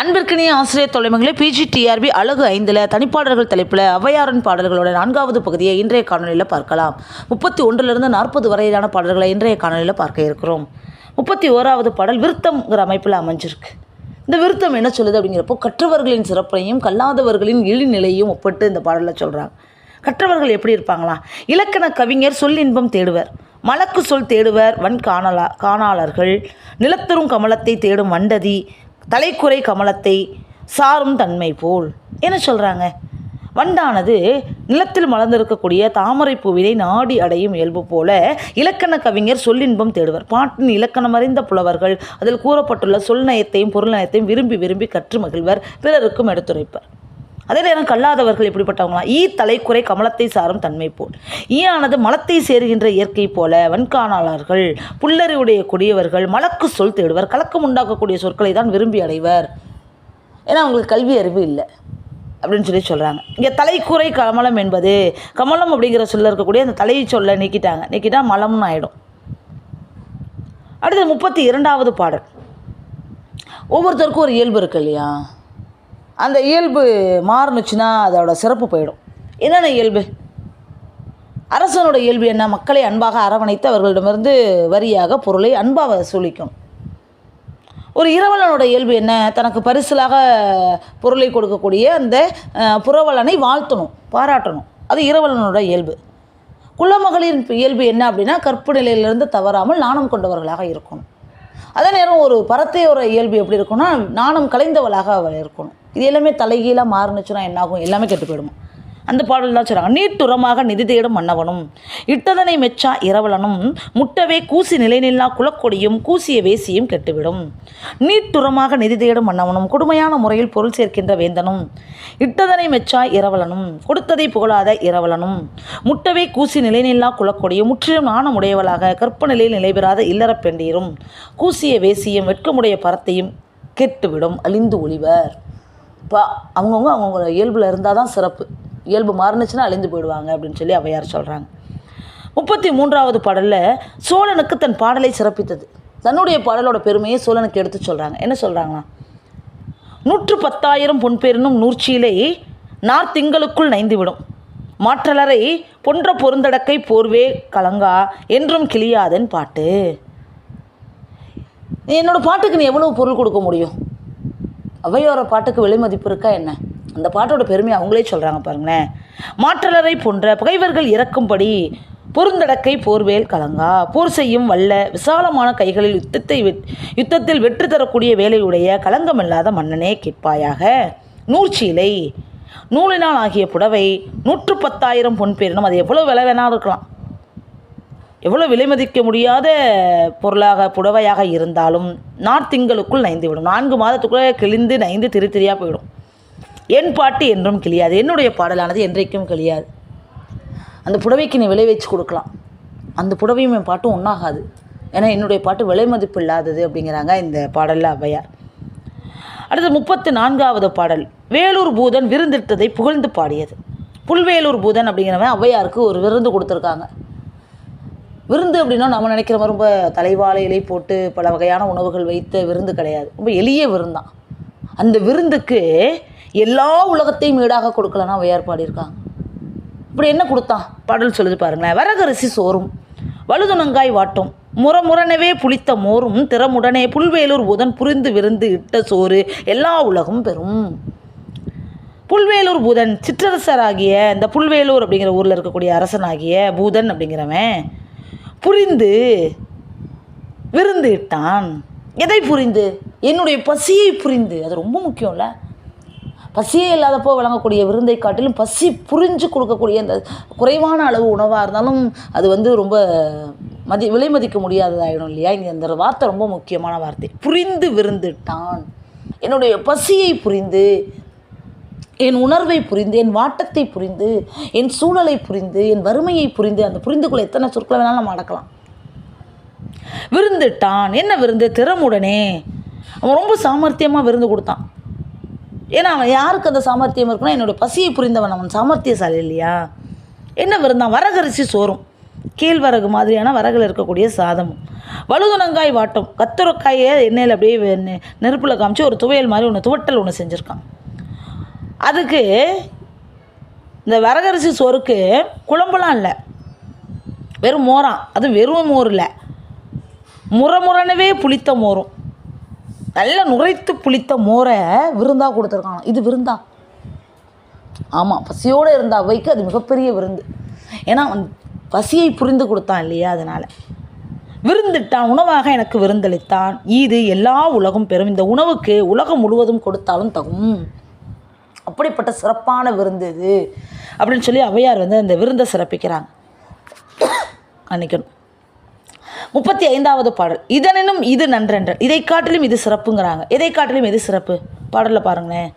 அன்பிற்கினிய ஆசிரியர் தொலைமங்களே பிஜிடிஆர்பி அழகு ஐந்தில் தனிப்பாடல்கள் தலைப்பில் அவையாரன் பாடல்களோட நான்காவது பகுதியை இன்றைய காணொலியில் பார்க்கலாம். முப்பத்தி ஒன்றிலிருந்து நாற்பது வரையிலான பாடல்களை இன்றைய காணொலியில் பார்க்க இருக்கிறோம். முப்பத்தி ஓராவது பாடல் விருத்தம்ங்கிற அமைப்பில் அமைஞ்சிருக்கு. இந்த விருத்தம் என்ன சொல்லுது அப்படிங்கிறப்போ கற்றவர்களின் சிறப்பையும் கல்லாதவர்களின் இழிநிலையும் ஒப்பிட்டு இந்த பாடலில் சொல்கிறாங்க கற்றவர்கள் எப்படி இருப்பாங்களா? இலக்கண கவிஞர் சொல் இன்பம் தேடுவர். மலக்கு சொல் தேடுவர் வன் காணலா காணாளர்கள். நிலத்தரும் கமலத்தை தேடும் வண்டதி. தலைக்குறை கமலத்தை சாரும் தன்மை போல். என்ன சொல்கிறாங்க வண்டானது நிலத்தில் மலர்ந்திருக்கக்கூடிய தாமரை பூவினை நாடி அடையும் இயல்பு போல இலக்கண கவிஞர் சொல்லின்பம் தேடுவர். பாட்டின் இலக்கணம் அறிந்த புலவர்கள் அதில் கூறப்பட்டுள்ள சொல் நயத்தையும் பொருள் நயத்தையும் விரும்பி விரும்பி கற்று மகிழ்வர். பிறருக்கும் எடுத்துரைப்பர். அதே நேரம் கல்லாதவர்கள் இப்படிப்பட்டவங்களாம் ஈ தலைக்குறை கமலத்தை சாரும் தன்மை போல். ஈயானது மலத்தை சேருகின்ற இயற்கை போல வன்காணாளர்கள் புல்லறிவுடைய கொடியவர்கள் மலக்கு சொல் தேடுவர் கலக்கம் உண்டாக்கக்கூடிய சொற்களை தான் விரும்பி அடைவர். ஏன்னா அவங்களுக்கு கல்வி அறிவு இல்லை. அப்படின்னு சொல்லி சொல்கிறாங்க இங்கே தலைக்குறை கமலம் என்பது கமலம் அப்படிங்கிற சொல்ல இருக்கக்கூடிய அந்த தலையை சொல்ல நீக்கிட்டாங்க. நீக்கிட்டால் மலம்னு ஆகிடும் அடுத்து முப்பத்தி இரண்டாவது பாடல். ஒவ்வொருத்தருக்கும் ஒரு இயல்பு இருக்கு இல்லையா? அந்த இயல்பு மாறுனுச்சுன்னா அதோட சிறப்பு போயிடும். என்னென்ன இயல்பு? அரசனோட இயல்பு என்ன? மக்களை அன்பாக அரவணைத்து அவர்களிடமிருந்து வரியாக பொருளை அன்பாக வசூலிக்கும். ஒரு இரவலனோட இயல்பு என்ன? தனக்கு பரிசலாக பொருளை கொடுக்கக்கூடிய அந்த புறவலனை வாழ்த்தணும் பாராட்டணும். அது இரவலனோட இயல்பு. குலமகளின் இயல்பு என்ன அப்படின்னா கற்பு நிலையிலிருந்து தவறாமல் நாணம் கொண்டவர்களாக இருக்கணும். அதே நேரம் ஒரு பரத்தையோட இயல்பு எப்படி இருக்கும்னா நாணம் கலைந்தவளாக அவள் இருக்கணும். இது எல்லாமே தலைகீழாக மாறுனுச்சுன்னா என்னாகும்? எல்லாமே கெட்டு போயிடுமா? அந்த பாடல் தான் சொல்கிறாங்க நீட்டுரமாக நிதி தேடும் மன்னவனும் இட்டதனை மெச்சா இரவலனும் முட்டவே கூசி நிலைநில்லா குலக்கொடியும் கூசிய வேசியும் கெட்டுவிடும். நீட்டுரமாக நிதி தேடும் மன்னவனும் கொடுமையான முறையில் பொருள் சேர்க்கின்ற வேந்தனும் இட்டதனை மெச்சா இரவலனும் கொடுத்ததை புகழாத இரவலனும் முட்டவே கூசி நிலைநில்லா குலக்கொடியும் முற்றிலும் நாணமுடையவளாக கற்ப நிலையில் நிலைபெறாத இல்லறப் பெண்டீரும் கூசிய வேசியும் வெட்கமுடைய பரத்தையும் கெட்டுவிடும். அழிந்து ஒளிவர். இப்போ அவங்கவுங்க அவங்கவுங்க இயல்பில் இருந்தால் தான் சிறப்பு. இயல்பு மாறுனுச்சுன்னா அழிந்து போயிடுவாங்க அப்படின்னு சொல்லி அவையார் சொல்கிறாங்க முப்பத்தி மூன்றாவது பாடலில் சோழனுக்கு தன் பாடலை சிறப்பித்தது. தன்னுடைய பாடலோட பெருமையை சோழனுக்கு எடுத்து சொல்கிறாங்க என்ன சொல்கிறாங்களா நூற்று பத்தாயிரம் பொன்பேரினும் நூற்சீலை நார்த்திங்களுக்குள் நைந்துவிடும். மாற்றலரை பொன்ற பொருந்தடக்கை போர்வே கலங்கா என்றும் கிளியாதன் பாட்டு. என்னோடய என்னோட பாட்டுக்கு நீ எவ்வளவு பொருள் கொடுக்க முடியும்? அவையோர பாட்டுக்கு விலை மதிப்பு இருக்கா என்ன? அந்த பாட்டோட பெருமை அவங்களே சொல்கிறாங்க பாருங்களேன். மாற்றலரை போன்ற பகைவர்கள் இறக்கும்படி பொருந்தடக்கை போர்வேல் கலங்கா போர் செய்யும் வல்ல விசாலமான கைகளில் யுத்தத்தை வெட் யுத்தத்தில் வெற்றி தரக்கூடிய வேலையுடைய களங்கமில்லாத மன்னனே கேட்பாயாக. நூற்சீலை நூலினால் ஆகிய புடவை நூற்று பத்தாயிரம் பொன் பேரினும் அது எவ்வளோ விலை வேணாலும் இருக்கலாம். எவ்வளோ விலை மதிக்க முடியாத பொருளாக புடவையாக இருந்தாலும் நார்த்திங்களுக்குள் நைந்துவிடும். நான்கு மாதத்துக்குள்ளே கிழிந்து நைந்து திரு திரியாக போயிடும். என் பாட்டு என்றும் கிளியாது என்னுடைய பாடலானது என்றைக்கும் கிளியாது அந்த புடவைக்கு நீ விலை வச்சு கொடுக்கலாம். அந்த புடவையும் என் பாட்டும் ஒன்றாகாது ஏன்னா என்னுடைய பாட்டு விலை மதிப்பு இல்லாதது அப்படிங்கிறாங்க இந்த பாடலில் ஔவையார். அடுத்து முப்பத்து நான்காவது பாடல். வேலூர் பூதன் விருந்திட்டதை புகழ்ந்து பாடியது. புல்வேலூர் பூதன் அப்படிங்கிறவன் ஔவையாருக்கு ஒரு விருந்து கொடுத்துருக்காங்க. விருந்து அப்படின்னா நம்ம நினைக்கிற மாதிரி ரொம்ப தலைவாழை இலை போட்டு பல வகையான உணவுகள் வைத்த விருந்து கிடையாது. ரொம்ப எளிய விருந்தான் அந்த விருந்துக்கு எல்லா உலகத்தையும் ஈடாக கொடுக்கலன்னா ஏற்பாடு இருக்காங்க இப்படி என்ன கொடுத்தான்? பாடல் சொல்லுது பாருங்களேன். வரகரிசி சோறும் வலுதுணங்காய் வாட்டும் முறமுறனவே புளித்த மோரும் திறமுடனே புல்வேலூர் புதன் புரிந்து விருந்து இட்ட சோறு எல்லா உலகம் பெறும். புல்வேலூர் பூதன் சிற்றரசராகிய இந்த புல்வேலூர் அப்படிங்கிற ஊரில் இருக்கக்கூடிய அரசனாகிய பூதன் அப்படிங்கிறவன் புரிந்து விருந்து இட்டான் எதை புரிந்து? என்னுடைய பசியை புரிந்து. அது ரொம்ப முக்கியம்ல. பசியே இல்லாதப்போ வழங்கக்கூடிய விருந்தை காட்டிலும் பசி புரிஞ்சு கொடுக்கக்கூடிய அந்த குறைவான அளவு உணவாக இருந்தாலும் அது வந்து ரொம்ப மதி விலை மதிக்க முடியாததாயிடும் இல்லையா? இங்கே அந்த வார்த்தை ரொம்ப முக்கியமான வார்த்தை. புரிந்து விருந்துட்டான். என்னுடைய பசியை புரிந்து என் உணர்வை புரிந்து என் வாட்டத்தை புரிந்து என் சூழலை புரிந்து என் வறுமையை புரிந்து அந்த புரிந்துக்குள்ள எத்தனை சொற்களை வேணாலும் நம்ம அடக்கலாம். விருந்துட்டான். என்ன விருந்து? திறமுடனே. அவன் ரொம்ப சாமர்த்தியமாக விருந்து கொடுத்தான். ஏன்னா அவன் யாருக்கு அந்த சாமர்த்தியம் இருக்குன்னா என்னோட பசியை புரிந்தவன் அவன் சாமர்த்தியசாலி இல்லையா? என்ன விருந்தான் வரகரிசி சோறும். கேழ்வரகு மாதிரியான வரகில் இருக்கக்கூடிய சாதமும். வழுதுணங்காய் வாட்டம். கத்தரக்காயை எண்ணெயில் அப்படியே நெருப்பில் நெ- காமிச்சு ஒரு துவையல் மாதிரி ஒன்று துவட்டல் ஒன்று செஞ்சுருக்கான். அதுக்கு இந்த வரகரிசி சோறுக்கு குழம்புலாம் இல்லை. வெறும் மோராம் அது வெறும் மோர் இல்லை. முறமுறனவே புளித்த மோரும். நல்லா நுரைத்து புளித்த மோரை விருந்தாக கொடுத்துருக்காங்க இது விருந்தா? ஆமாம் பசியோடு இருந்த அவைக்கு அது மிகப்பெரிய விருந்து. ஏன்னா பசியை புரிந்து கொடுத்தான் இல்லையா அதனால். விருந்திட்டான் உணவாக எனக்கு விருந்தளித்தான். இது எல்லா உலகம் பெறும் இந்த உணவுக்கு உலகம் முழுவதும் கொடுத்தாலும் தகும். அப்படிப்பட்ட சிறப்பான விருந்து இது. அப்படின்னு சொல்லி அவையார் வந்து அந்த விருந்தை சிறப்பிக்கிறாங்க. அன்னைக்கணும். முப்பத்தி ஐந்தாவது பாடல். இதனினும் இது நன்றென்ற இதை காட்டிலும் இது சிறப்புங்கிறாங்க. இதை காட்டிலும் எது சிறப்பு? பாடலில் பாருங்களேன்.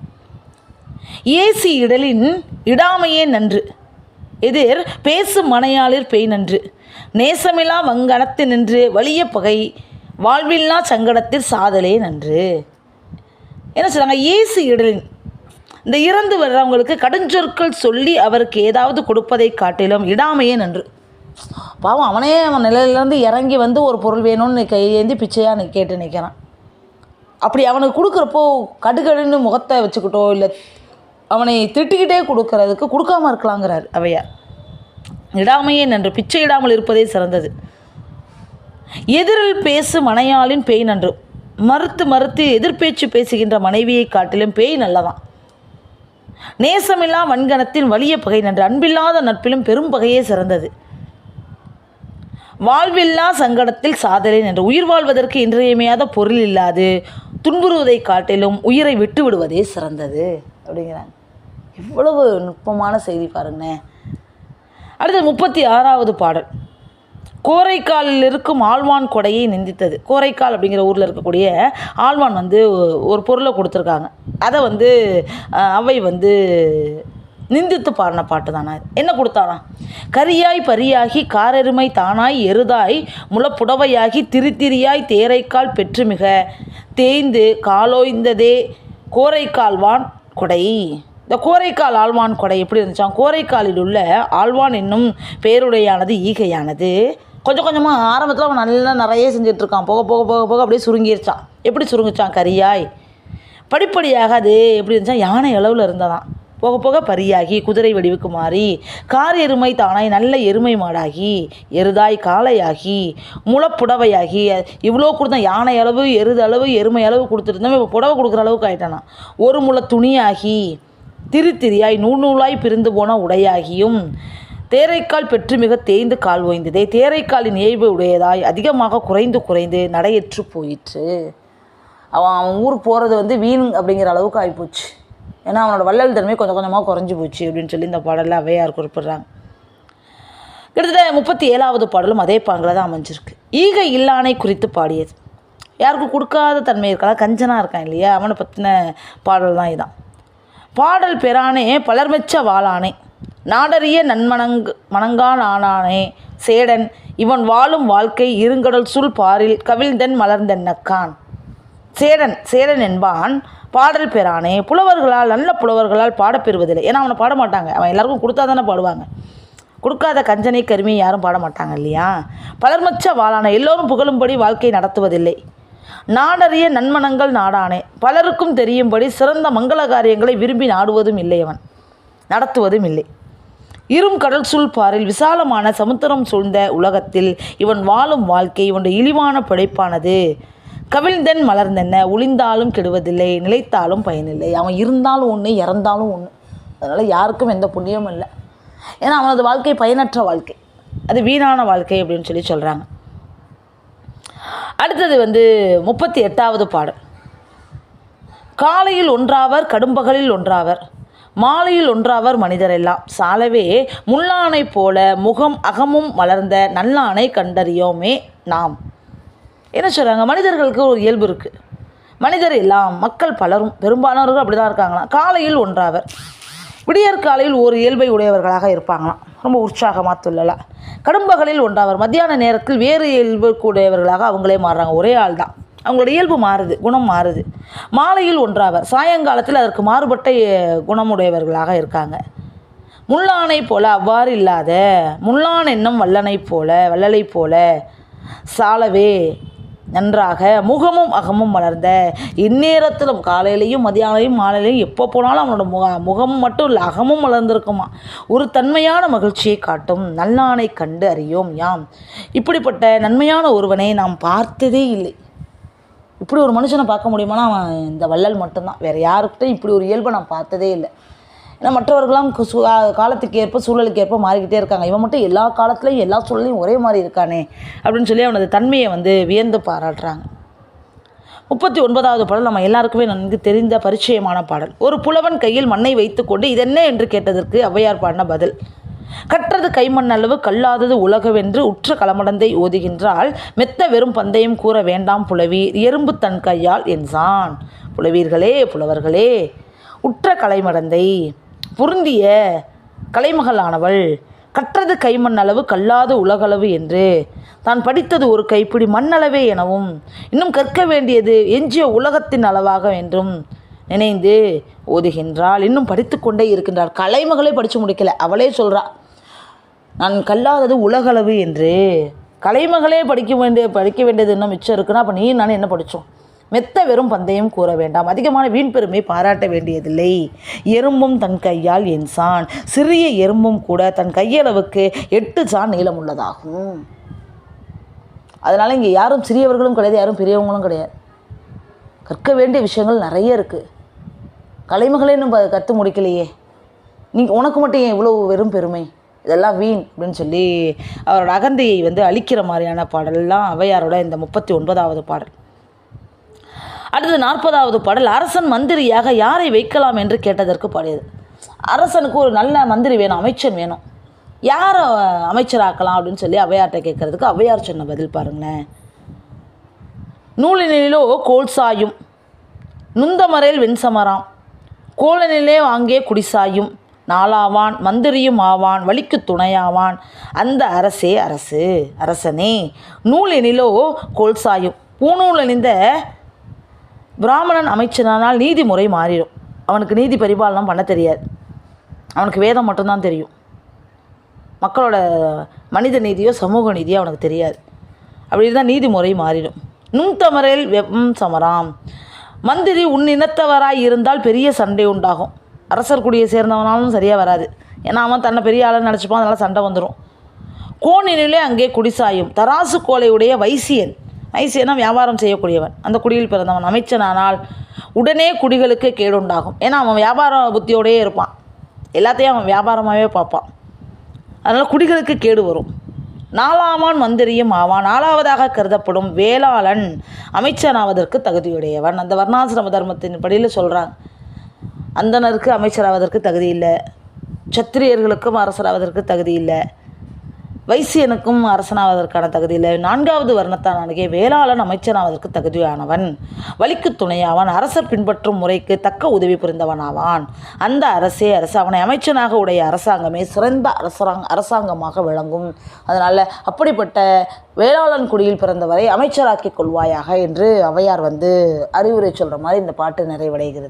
ஏசி இடலின் இடாமையே நன்று. எதிர் பேசும் மனையாளிர் பெய் நன்று. நேசமில்லா வங்கணத்து நின்று வலிய பகை. வாழ்வில்லா சங்கடத்தில் சாதலே நன்று. என்ன சொல்கிறாங்க ஏசு இடலின் இந்த இறந்து வர்றவங்களுக்கு கடுஞ்சொற்கள் சொல்லி அவருக்கு ஏதாவது கொடுப்பதை காட்டிலும் இடாமையே நன்று. பாவம் அவனே அவன் நிலையிலேருந்து இறங்கி வந்து ஒரு பொருள் வேணும்னு கையேந்தி பிச்சையாக நீ கேட்டு நிற்கிறான் அப்படி அவனுக்கு கொடுக்குறப்போ கடுகடுன்னு முகத்தை வச்சுக்கிட்டோ இல்லை அவனை திட்டிக்கிட்டே கொடுக்கறதுக்கு கொடுக்காம இருக்கலாங்கிறார் அவையார் இடாமையே நன்று பிச்சை இடாமல் இருப்பதே சிறந்தது. எதிரில் பேசு மனையாளின் பேய் நன்று மறுத்து மறுத்து எதிர்பேச்சு பேசுகின்ற மனைவியை காட்டிலும் பேய் நல்லதான். நேசமில்லா வன்கணத்தின் வலிய பகை. நன்று அன்பில்லாத நட்பிலும் பெரும் பகையே சிறந்தது. வாழ்வில்லா சங்கடத்தில் சாதலை என்று உயிர் வாழ்வதற்கு இன்றியமையாத பொருள் இல்லாது துன்புறுவதை காட்டிலும் உயிரை விட்டு விடுவதே சிறந்தது அப்படிங்கிறாங்க. இவ்வளவு நுட்பமான செய்தி பாருங்களேன். அடுத்து முப்பத்தி ஆறாவது பாடல். கோரைக்காலில் இருக்கும் ஆழ்வான் கொடையை நிந்தித்தது. கோரைக்கால் அப்படிங்கிற ஊரில் இருக்கக்கூடிய ஆழ்வான் வந்து ஒரு பொருளை கொடுத்துருக்காங்க. அதை வந்து அவை வந்து நிந்தித்து பாடின பாட்டு தானே என்ன கொடுத்தானா கரியாய் பரியாகி காரெருமை தானாய் எருதாய் முளப்புடவையாகி திரித்திரியாய் தேரைக்கால் பெற்றுமிக தேய்ந்து காலோய்ந்ததே கோரைக்கால்வான் கொடை. இந்த கோரைக்கால் ஆழ்வான் கொடை எப்படி இருந்துச்சான் கோரைக்காலில் உள்ள ஆழ்வான் என்னும் பேருடையானது ஈகையானது. கொஞ்சம் கொஞ்சமாக ஆரம்பத்தில் அவன் நல்லா நிறைய செஞ்சிட்ருக்கான். போக போக போக போக அப்படியே சுருங்கிருச்சான். எப்படி சுருங்கிச்சான் கரியாய்? படிப்படியாக அது எப்படி இருந்துச்சா யானை அளவில் இருந்ததான். போக போக பரியாகி குதிரை வடிவுக்கு மாறி கார் எருமை தானாய் நல்ல எருமை மாடாகி எருதாய் காளையாகி முளப்புடவையாகி இவ்வளோ கொடுத்தான் யானை அளவு எருது அளவு எருமை அளவு கொடுத்துருந்தோம் இப்போ புடவை கொடுக்குற அளவுக்கு ஆயிட்டானா. ஒரு முளை துணியாகி திரித்திரியாய் நூல் நூலாய் பிரிந்து போன உடையாகியும் தேரைக்கால் பெற்று மிக தேய்ந்து கால் ஓய்ந்ததே. தேரைக்காலின் இயல்பு உடையதாய் அதிகமாக குறைந்து குறைந்து நடையற்று போயிற்று. அவன் அவன் ஊருக்கு போகிறது வந்து வீண் அப்படிங்கிற அளவுக்கு ஆகிப்போச்சு ஏன்னா அவனோட வள்ளல் தன்மை கொஞ்சம் கொஞ்சமாக குறைஞ்சி போச்சு அப்படின்னு சொல்லி இந்த பாடலில் அவையார் குறிப்பிட்றாங்க. கிட்டத்தட்ட முப்பத்தி ஏழாவது பாடலும் அதே பாங்கில் தான் அமைஞ்சிருக்கு. ஈகை இல்லானை குறித்து பாடியது. யாருக்கும் கொடுக்காத தன்மை இருக்கலாம் கஞ்சனாக இருக்கான் இல்லையா? அவனை பற்றின பாடல் தான் இதான். பாடல் பெறானே பலர்மெச்ச வாளானே. நாடறிய நன்மணங்கு மணங்கானானே சேடன் இவன் வாழும் வாழ்க்கை இருங்கடல் சுல் பாரில் கவிழ்ந்தன் மலர்ந்தென்னக்கான் சேடன் சேடன் என்பான் பாடல் பெறானே புலவர்களால் நல்ல புலவர்களால் பாடப்பெறுவதில்லை ஏன்னா அவனை பாட மாட்டாங்க. அவன் எல்லாருக்கும் கொடுத்தா தானே பாடுவாங்க. கொடுக்காத கஞ்சனை கருமையை யாரும் பாட மாட்டாங்க இல்லையா? பலர்மச்ச வாழான எல்லோரும் புகழும்படி வாழ்க்கை நடத்துவதில்லை. நாடறிய நன்மனங்கள் நாடானே பலருக்கும் தெரியும்படி சிறந்த மங்கள காரியங்களை விரும்பி நாடுவதும் இல்லை அவன். நடத்துவதும் இல்லை. இரும் கடல் சூழ்பாரில் விசாலமான சமுத்திரம் சூழ்ந்த உலகத்தில் இவன் வாழும் வாழ்க்கை இவனுடைய இழிவான படைப்பானது. கவிழ்ந்தன் மலர்ந்தென்ன ஒளிந்தாலும் கெடுவதில்லை நிலைத்தாலும் பயனில்லை. அவன் இருந்தாலும் ஒன்று இறந்தாலும் ஒன்று அதனால் யாருக்கும் எந்த புண்ணியமும் இல்லை. ஏன்னா அவனது வாழ்க்கை பயனற்ற வாழ்க்கை. அது வீணான வாழ்க்கை அப்படின்னு சொல்லி சொல்கிறாங்க அடுத்தது வந்து முப்பத்தி எட்டாவது பாடல். காலையில் ஒன்றாவர் கடும்பகலில் ஒன்றாவர். மாலையில் ஒன்றாவர் மனிதரெல்லாம். சாலவே முள்ளானை போல முகம் அகமும் வளர்ந்த நல்லானை கண்டறியோமே நாம். என்ன சொல்கிறாங்க மனிதர்களுக்கு ஒரு இயல்பு இருக்குது மனிதர் எல்லாம் மக்கள் பலரும் பெரும்பாலானவர்கள் அப்படி தான் இருக்காங்களாம். காலையில் ஒன்றாவர். விடியற் காலையில் ஒரு இயல்பை உடையவர்களாக இருப்பாங்களாம். ரொம்ப உற்சாகமாக துள்ளலாம் கடும்பகலில் ஒன்றாவர். மத்தியான நேரத்தில் வேறு இயல்பு கூடையவர்களாக அவங்களே மாறுறாங்க. ஒரே ஆள் தான் அவங்களோட இயல்பு மாறுது குணம் மாறுது. மாலையில் ஒன்றாவர் சாயங்காலத்தில் அதற்கு மாறுபட்ட குணமுடையவர்களாக இருக்காங்க. முள்ளானை போல அவ்வாறு இல்லாத முள்ளான் என்னும் வல்லனை போல வல்லலை போல சாலவே நன்றாக முகமும் அகமும் வளர்ந்த இந்நேரத்திலும் காலையிலையும் மதியானையும் மாலையிலையும் எப்போ போனாலும் அவனோட முக முகம் மட்டும் இல்லை அகமும் வளர்ந்துருக்குமா? ஒரு தன்மையான மகிழ்ச்சியை காட்டும் நல்லானை கண்டு அறியோம் யாம். இப்படிப்பட்ட நன்மையான ஒருவனை நாம் பார்த்ததே இல்லை. இப்படி ஒரு மனுஷனை பார்க்க முடியுமானா அவன் இந்த வள்ளல் மட்டும்தான். வேறு யாருக்கிட்டையும் இப்படி ஒரு இயல்பை நான் பார்த்ததே இல்லை. ஏன்னா மற்றவர்களாம் கு- காலத்துக்கு ஏற்ப சூழலுக்கு ஏற்ப மாறிக்கிட்டே இருக்காங்க. இவன் மட்டும் எல்லா காலத்துலையும் எல்லா சூழலையும் ஒரே மாதிரி இருக்கானே அப்படின்னு சொல்லி அவனது தன்மையை வந்து வியந்து பாராட்டுறாங்க. முப்பத்தி ஒன்பதாவது பாடல் நம்ம எல்லாருக்குமே நன்கு தெரிந்த பரிச்சயமான பாடல். ஒரு புலவன் கையில் மண்ணை வைத்துக்கொண்டு இதென்ன என்று கேட்டதற்கு ஔவையார் பாடின பதில் கற்றது கைமண் அளவு கல்லாதது உலகவென்று உற்ற களமடந்தை ஓதுகின்றால் மெத்த வெறும் பந்தயம் கூற வேண்டாம் புலவீர் எறும்பு தன் கையால் என்றான் புலவீர்களே புலவர்களே உற்ற கலைமடந்தை பொருந்திய கலைமகளானவள் கற்றது கைமண் அளவு கல்லாது உலகளவு என்று. தான் படித்தது ஒரு கைப்பிடி மண்ணளவே எனவும் இன்னும் கற்க வேண்டியது எஞ்சிய உலகத்தின் அளவாக என்றும் நினைந்து ஓதுகின்றாள். இன்னும் படித்து கொண்டே இருக்கின்றாள். கலைமகளே படித்து முடிக்கல. அவளே சொல்கிறாள் நான் கல்லாதது உலகளவு என்று. கலைமகளே படிக்க வேண்டிய படிக்க வேண்டியது இன்னும் மிச்சம் இருக்குன்னா அப்போ நீ நானும் என்ன படித்தோம் மெத்த வெறும் பந்தயம் கூற வேண்டாம். அதிகமான வீண் பெருமை பாராட்ட வேண்டியதில்லை. எறும்பும் தன் கையால் என்சான் சிறிய எறும்பும் கூட தன் கையளவுக்கு எட்டு சான் நீளம் உள்ளதாகும். அதனால் இங்கே யாரும் சிறியவர்களும் கிடையாது யாரும் பெரியவங்களும் கிடையாது. கற்க வேண்டிய விஷயங்கள் நிறைய இருக்குது கலைமகளே நம்ம ப- கற்று முடிக்கலையே. நீங்கள் உனக்கு மட்டும் ஏன் இவ்வளோ வெறும் பெருமை? இதெல்லாம் வீண் அப்படின்னு சொல்லி அவரோட அகந்தையை வந்து அழிக்கிற மாதிரியான பாடல்லாம் ஔவையாரோட இந்த முப்பத்தி ஒன்பதாவது பாடல். அடுத்து நாற்பதாவது பாடல் அரசன் மந்திரியாக யாரை வைக்கலாம் என்று கேட்டதற்கு பாடியது. அரசனுக்கு ஒரு நல்ல மந்திரி வேணும் அமைச்சன் வேணும். யாரை அமைச்சராக்கலாம் அப்படின்னு சொல்லி அவையார்கிட்ட கேட்கறதுக்கு ஔவையார் சொன்ன பதில் பாருங்களேன். நூலினிலோ கோல் சாயும் நுந்தமரையில் வெண்சமராம் கோலனிலே வாங்கே குடிசாயும் நாளாவான் மந்திரியும் ஆவான் வழிக்கு துணையாவான். அந்த அரசே அரசு அரசனே. நூலெனிலோ எனிலோ சாயும். பூநூல் அணிந்த பிராமணன் அமைச்சனானால் நீதிமுறை மாறிடும். அவனுக்கு நீதி பரிபாலனம் பண்ண தெரியாது. அவனுக்கு வேதம் மட்டும்தான் தெரியும். மக்களோட மனித நீதியோ சமூக நீதியோ அவனுக்கு தெரியாது. அப்படி இருந்தால் நீதிமுறை மாறிடும். நுண்தமரில் வெப்பம் சமராம். மந்திரி உன் இனத்தவராய் இருந்தால் பெரிய சண்டை உண்டாகும். அரசர் குடியை சேர்ந்தவனாலும் சரியாக வராது. ஏன்னா அவன் தன்னை பெரிய ஆளுன்னு நினச்சிப்பான் அதனால் சண்டை வந்துடும் கோணினிலே அங்கே குடிசாயும். தராசு கோலையுடைய வைசியன். வைசியனா வியாபாரம் செய்யக்கூடியவன். அந்த குடியில் பிறந்தவன். அமைச்சனானால் உடனே குடிகளுக்கு கேடுண்டாகும். ஏன்னா அவன் வியாபார புத்தியோடையே இருப்பான். எல்லாத்தையும் அவன் வியாபாரமாகவே பார்ப்பான். அதனால் குடிகளுக்கு கேடு வரும். நாலாமான் மந்திரியும் ஆவான். நாலாவதாக கருதப்படும் வேளாளன் அமைச்சனாவதற்கு தகுதியுடையவன். அந்த வர்ணாசிரம தர்மத்தின் படியில் சொல்கிறாங்க அந்தனருக்கு அமைச்சராவதற்கு தகுதி இல்லை சத்திரியர்களுக்கும் அரசராவதற்கு தகுதி இல்லை வைசியனுக்கும் அரசனாவதற்கான தகுதி இல்லை நான்காவது வர்ணத்தானே வேளாளன் அமைச்சனாவதற்கு தகுதியானவன். வலிக்கு துணையாவான். அரசர் பின்பற்றும் முறைக்கு தக்க உதவி புரிந்தவனாவான். அந்த அரசே அரசு. அவனை அமைச்சனாக உடைய அரசாங்கமே சிறந்த அரசாங்க அரசாங்கமாக விளங்கும். அதனால் அப்படிப்பட்ட வேளாளன் குடியில் பிறந்தவரை அமைச்சராக்கிக் கொள்வாயாக என்று அவையார் வந்து அறிவுரை சொல்கிற மாதிரி இந்த பாட்டு நிறைவடைகிறது.